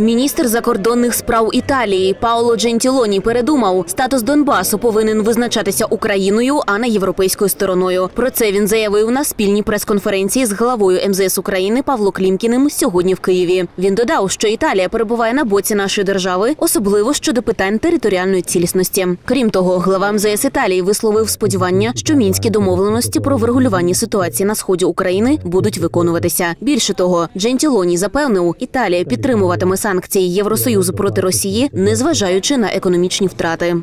Міністр закордонних справ Італії Паоло Джентілоні передумав, статус Донбасу повинен визначатися Україною, а не європейською стороною. Про це він заявив на спільній прес-конференції з главою МЗС України Павло Клімкіним сьогодні в Києві. Він додав, що Італія перебуває на боці нашої держави, особливо щодо питань територіальної цілісності. Крім того, глава МЗС Італії висловив сподівання, що мінські домовленості про врегулювання ситуації на сході України будуть виконуватися. Більше того, Джентілоні запевнив, Італія підтримуватиме санкції Євросоюзу проти Росії, незважаючи на економічні втрати.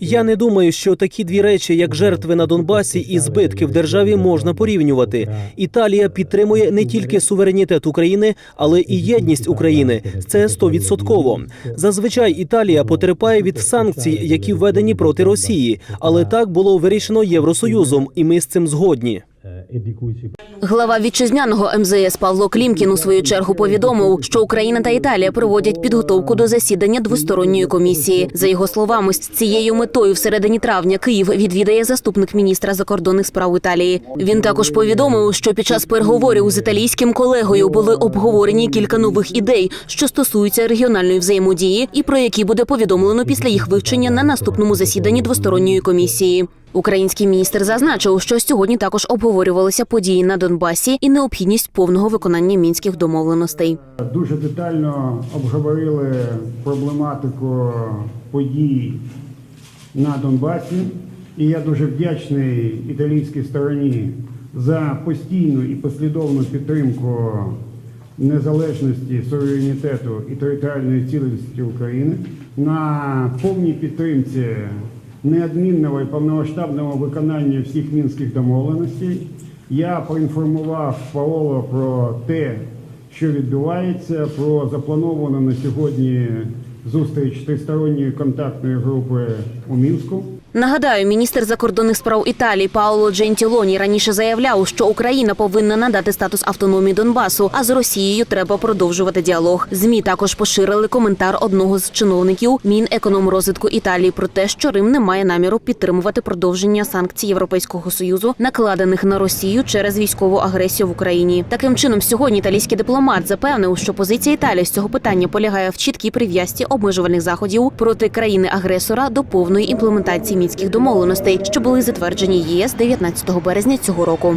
Я не думаю, що такі дві речі, як жертви на Донбасі і збитки в державі, можна порівнювати. Італія підтримує не тільки суверенітет України, але і єдність України. Це стовідсотково. Зазвичай Італія потерпає від санкцій, які введені проти Росії, але так було вирішено Євросоюзом, і ми з цим згодні. Глава вітчизняного МЗС Павло Клімкін у свою чергу повідомив, що Україна та Італія проводять підготовку до засідання двосторонньої комісії. За його словами, з цією метою всередині травня Київ відвідає заступник міністра закордонних справ Італії. Він також повідомив, що під час переговорів з італійським колегою були обговорені кілька нових ідей, що стосуються регіональної взаємодії, і про які буде повідомлено після їх вивчення на наступному засіданні двосторонньої комісії. Український міністр зазначив, що сьогодні також обговорювалися події на Донбасі і необхідність повного виконання мінських домовленостей. Дуже детально обговорили проблематику подій на Донбасі, і я дуже вдячний італійській стороні за постійну і послідовну підтримку незалежності, суверенітету і територіальної цілісності України на повній підтримці неодмінного і повномасштабного виконання всіх мінських домовленостей. Я поінформував Паоло про те, що відбувається, про заплановану на сьогодні зустріч тристоронньої контактної групи у Мінську. Нагадаю, міністр закордонних справ Італії Паоло Джентілоні раніше заявляв, що Україна повинна надати статус автономії Донбасу, а з Росією треба продовжувати діалог. Змі також поширили коментар одного з чиновників Мінекономрозвитку Італії про те, що Рим не має наміру підтримувати продовження санкцій Європейського союзу, накладених на Росію через військову агресію в Україні. Таким чином, сьогодні італійський дипломат запевнив, що позиція Італії з цього питання полягає в чіткій прив'язці обмежувальних заходів проти країни-агресора до повної імплементації мінських домовленостей, що були затверджені ЄС 19 березня цього року.